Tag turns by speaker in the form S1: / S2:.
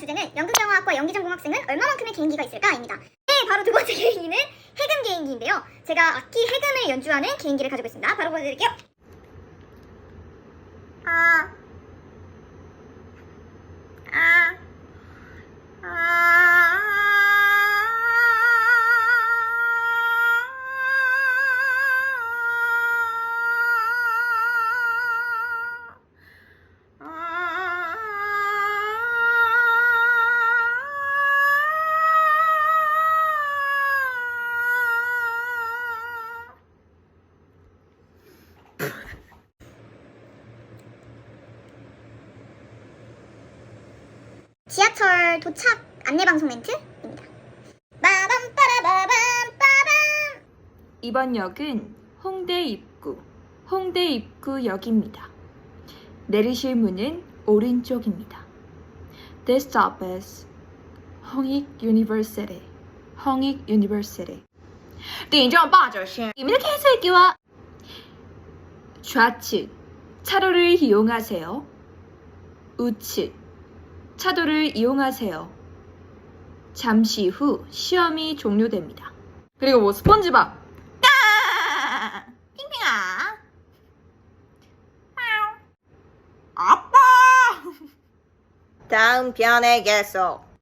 S1: 주제는 연극영화학과 연기전공 학생은 얼마만큼의 개인기가 있을까입니다. 네, 바로 두 번째 개인기는 해금 개인기인데요. 제가 악기 해금을 연주하는 개인기를 가지고 있습니다. 바로 보여드릴게요. 아, 지하철 도착 안내방송 멘트입니다. 빠밤 빠라바밤 빠밤
S2: 이번 역은 홍대 입구, 홍대 입구역입니다. 내리실 문은 오른쪽입니다. This stop is 홍익 University, 홍익 University.
S3: 订正八折先，你们的 case 给我
S2: 좌측, 차로를 이용하세요. 우측, 차도를 이용하세요. 잠시 후 시험이 종료됩니다. 그리고 뭐 스펀지밥.
S3: 까! 아! 핑핑아. 아빠. 다음 편에 계속.